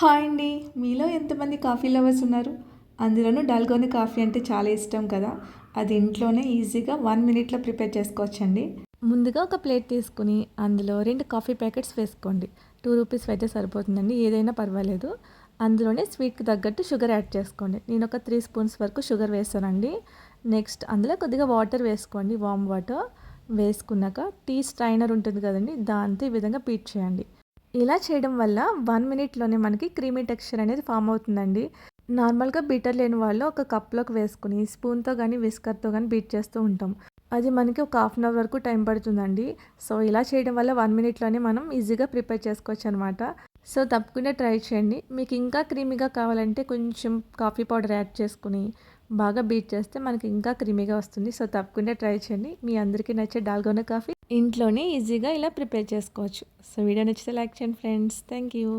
Hi అండి. మీలో ఎంతమంది కాఫీ లవర్స్ ఉన్నారు? అందులోనూ డాల్గోని కాఫీ అంటే చాలా ఇష్టం కదా. అది ఇంట్లోనే ఈజీగా వన్ మినిట్లో ప్రిపేర్ చేసుకోవచ్చండి. ముందుగా ఒక ప్లేట్ తీసుకుని అందులో రెండు కాఫీ ప్యాకెట్స్ వేసుకోండి. టూ రూపీస్ అయితే సరిపోతుందండి. ఏదైనా పర్వాలేదు. అందులోనే స్వీట్కి తగ్గట్టు షుగర్ యాడ్ చేసుకోండి. నేను ఒక త్రీ స్పూన్స్ వరకు షుగర్ వేస్తానండి నెక్స్ట్ అందులో కొద్దిగా వాటర్ వేసుకోండి. వామ్ వాటర్ వేసుకున్నాక టీ స్ట్రైనర్ ఉంటుంది కదండి. దాంతో ఈ విధంగా పీట్ చేయండి. ఇలా చేయడం వల్ల వన్ మినిట్లోనే మనకి క్రీమీ టెక్స్చర్ అనేది ఫామ్ అవుతుందండి. నార్మల్గా బీటర్ లేని వాళ్ళు ఒక కప్లోకి వేసుకుని స్పూన్తో కానీ విస్కర్తో కానీ బీట్ చేస్తూ ఉంటాం. అది మనకి ఒక హాఫ్ అన్ అవర్ వరకు టైం పడుతుందండి. సో ఇలా చేయడం వల్ల వన్ మినిట్లోనే మనం ఈజీగా ప్రిపేర్ చేసుకోవచ్చు అనమాట సో తప్పకుండా ట్రై చేయండి. మీకు ఇంకా క్రీమీగా కావాలంటే కొంచెం కాఫీ పౌడర్ యాడ్ చేసుకుని బాగా బీట్ చేస్తే మనకి ఇంకా క్రీమీగా వస్తుంది. సో తప్పకుండా ట్రై చేయండి. మీ అందరికీ నచ్చే డాల్గోనా కాఫీ. ఇంట్లోనే ఈజీగా ఇలా ప్రిపేర్ చేసుకోవచ్చు. సో వీడియో నచ్చితే లైక్ చేయండి ఫ్రెండ్స్. Thank you.